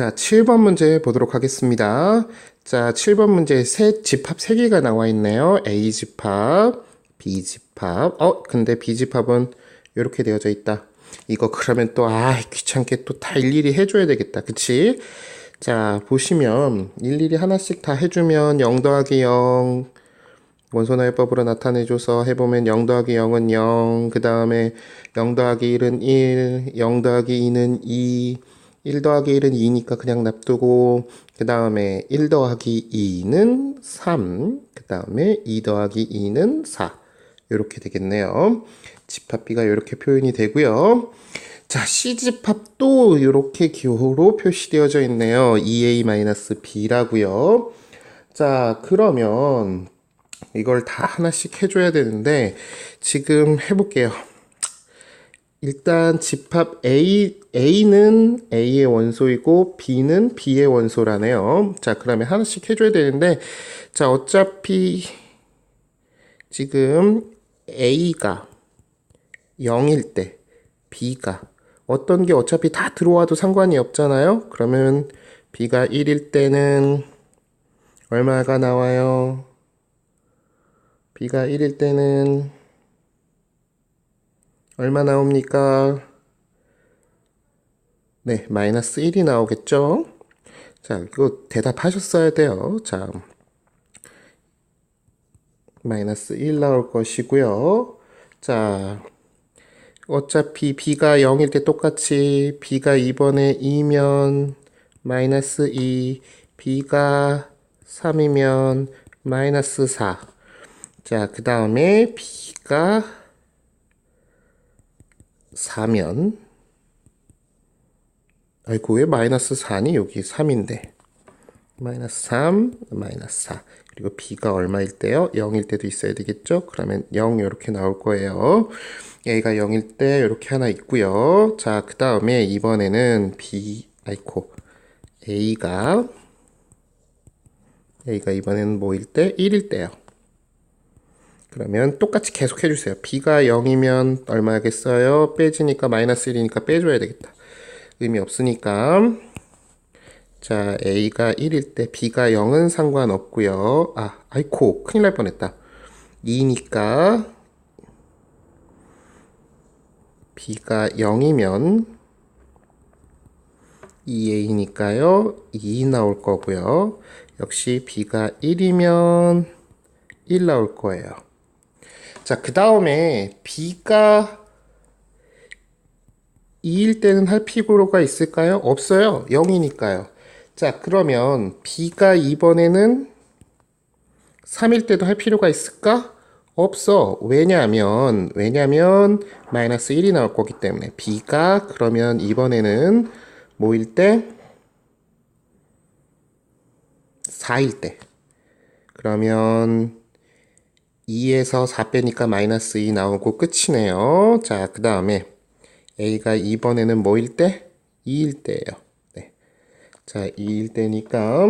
자, 7번 문제 보도록 하겠습니다. 자, 7번 문제 세 집합 3개가 나와 있네요. A 집합, B 집합. 어, 근데 B 집합은 이렇게 되어져 있다. 이거 그러면 또, 아, 귀찮게 또 다 일일이 해줘야 되겠다. 그치? 자, 보시면 일일이 하나씩 다 해주면 0 더하기 0, 원소나해법으로 나타내줘서 해보면 0 더하기 0은 0, 그 다음에 0 더하기 1은 1, 0 더하기 2는 2, 1 더하기 1은 2니까 그냥 놔두고, 그 다음에 1 더하기 2는 3, 그 다음에 2 더하기 2는 4. 이렇게 되겠네요. 집합비가 이렇게 표현이 되고요. 자, C집합도 이렇게 기호로 표시되어져 있네요. 2A-B라고요. 자, 그러면 이걸 다 하나씩 해줘야 되는데 지금 해볼게요. 일단 집합 A, A는 A의 원소이고 B는 B의 원소라네요. 자, 그러면 하나씩 해줘야 되는데 자, 어차피 지금 A가 0일 때 B가 어떤 게 어차피 다 들어와도 상관이 없잖아요. 그러면 B가 1일 때는 얼마가 나와요? B가 1일 때는 얼마 나옵니까? 네, 마이너스 1이 나오겠죠? 자, 이거 대답하셨어야 돼요. 자, 마이너스 1 나올 것이고요. 자, 어차피 b가 0일 때 똑같이 b가 2번에 2면 마이너스 2, b가 3이면 마이너스 4. 자, 그 다음에 b가 4면 아이고 왜 마이너스 4니? 여기 3인데 마이너스 3, 마이너스 4 그리고 b가 얼마일 때요? 0일 때도 있어야 되겠죠? 그러면 0 이렇게 나올 거예요 a가 0일 때 이렇게 하나 있고요 자그 다음에 이번에는 b 아이코 a가 a가 이번에는 뭐일 때? 1일 때요 그러면 똑같이 계속 해주세요. b가 0이면 얼마겠어요? 빼지니까 마이너스 1이니까 빼줘야 되겠다. 의미 없으니까. 자, a가 1일 때 b가 0은 상관없고요. 아, 아이코, 큰일 날 뻔했다. 2니까 b가 0이면 2a니까요. 2 나올 거고요. 역시 b가 1이면 1 나올 거예요. 자, 그 다음에 B가 2일 때는 할 필요가 있을까요? 없어요. 0이니까요. 자, 그러면 B가 이번에는 3일 때도 할 필요가 있을까? 없어. 왜냐하면, 왜냐면, 마이너스 1이 나올 거기 때문에. B가 그러면 이번에는 뭐일 때? 4일 때. 그러면 2에서 4 빼니까 마이너스 2 나오고 끝이네요. 자, 그 다음에 A가 2번에는 뭐일 때? 2일 때예요. 네. 자, 2일 때니까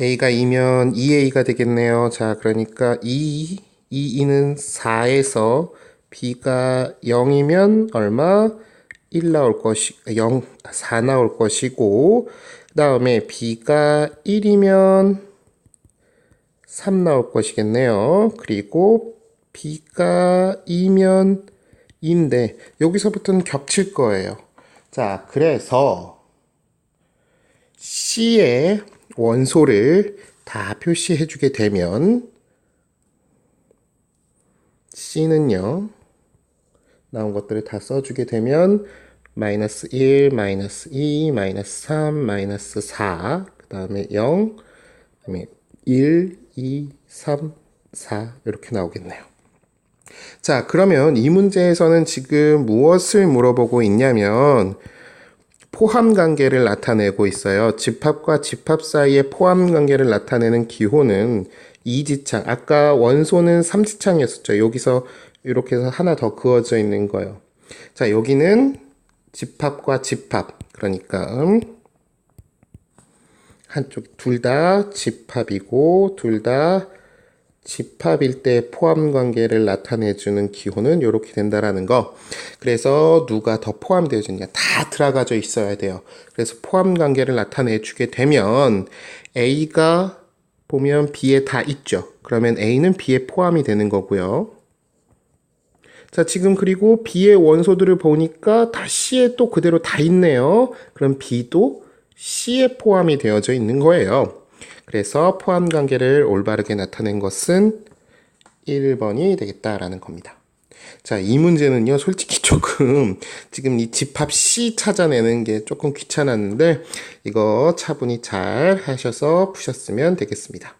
A가 2면 2A가 되겠네요. 자, 그러니까 2, 2, 2는 4에서 B가 0이면 얼마? 1 나올 것이, 0, 4 나올 것이고, 그 다음에 B가 1이면 3 나올 것이겠네요. 그리고 B가 2면 2인데 여기서부터는 겹칠 거예요. 자, 그래서 C의 원소를 다 표시해 주게 되면 C는요. 나온 것들을 다 써주게 되면 마이너스 1, 마이너스 2, 마이너스 3, 마이너스 4, 그 다음에 0, 그 다음에 1, 2, 3, 4 이렇게 나오겠네요. 자, 그러면 이 문제에서는 지금 무엇을 물어보고 있냐면 포함 관계를 나타내고 있어요. 집합과 집합 사이의 포함 관계를 나타내는 기호는 이지창. 아까 원소는 삼지창이었었죠. 여기서 이렇게 해서 하나 더 그어져 있는 거예요. 자, 여기는 집합과 집합. 그러니까 음, 한쪽 둘 다 집합이고 둘 다 집합일 때 포함 관계를 나타내주는 기호는 이렇게 된다라는 거. 그래서 누가 더 포함되어 있냐 다 들어가져 있어야 돼요. 그래서 포함 관계를 나타내주게 되면 A가 보면 B에 다 있죠. 그러면 A는 B에 포함이 되는 거고요. 자, 지금 그리고 B의 원소들을 보니까 다 C에 또 그대로 다 있네요. 그럼 B도 C에 포함이 되어져 있는 거예요. 그래서 포함 관계를 올바르게 나타낸 것은 1번이 되겠다라는 겁니다. 자, 이 문제는요, 솔직히 조금 지금 이 집합 C 찾아내는 게 조금 귀찮았는데 이거 차분히 잘 하셔서 푸셨으면 되겠습니다.